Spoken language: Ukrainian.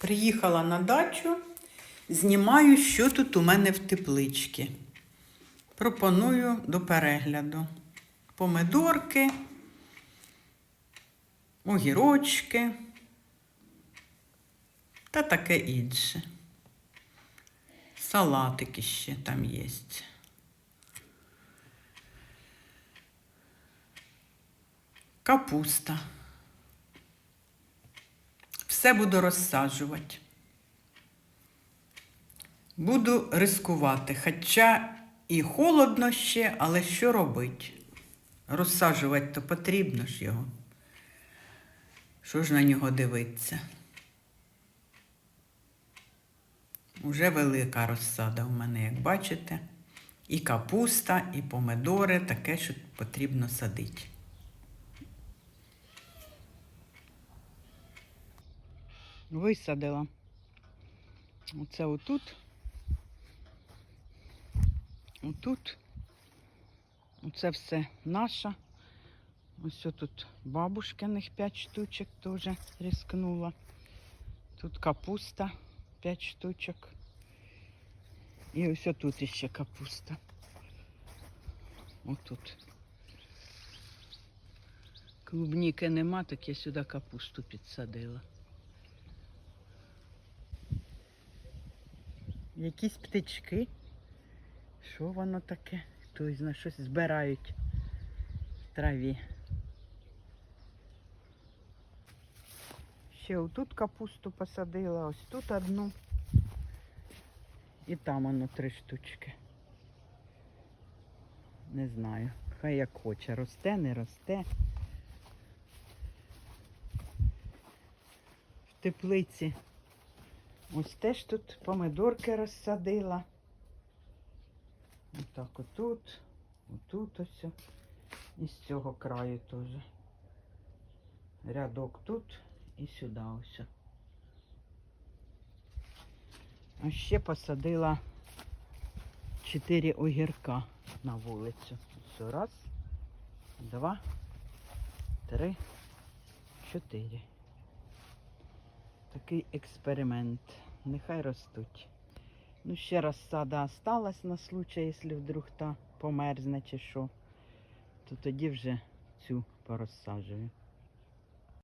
Приїхала на дачу, знімаю, що тут у мене в тепличці. Пропоную до перегляду. Помидорки, огірочки та таке інше. Салатики ще там є. Капуста. Все буду розсаджувати. Буду рискувати, хоча і холодно ще, але що робити? Розсаджувати то потрібно ж його. Що ж на нього дивитися? Уже велика розсада у мене, як бачите. І капуста, і помидори, таке, що потрібно садити. Висадила. Оце отут. Отут. Оце все наше. Ось тут бабушкиних 5 штучок теж рискнула. Тут капуста 5 штучок. І ось тут іще капуста. Отут. Клубніки нема, так я сюди капусту підсадила. Якісь птички. Що воно таке? Хтось знає, щось збирають в траві. Ще отут капусту посадила, ось тут одну. І там воно три штучки. Не знаю. Хай як хоче. Росте, не росте. В теплиці Ось теж тут помидорки розсадила. Отак отут, отут ось. І з цього краю теж. Рядок тут і сюди ось. А ще посадила чотири огірка на вулицю. Все, раз, два, три, чотири. Такий експеримент. Нехай ростуть. Ну, ще розсада осталась на случай, якщо вдруг та померзне чи що, то тоді вже цю порозсаджую.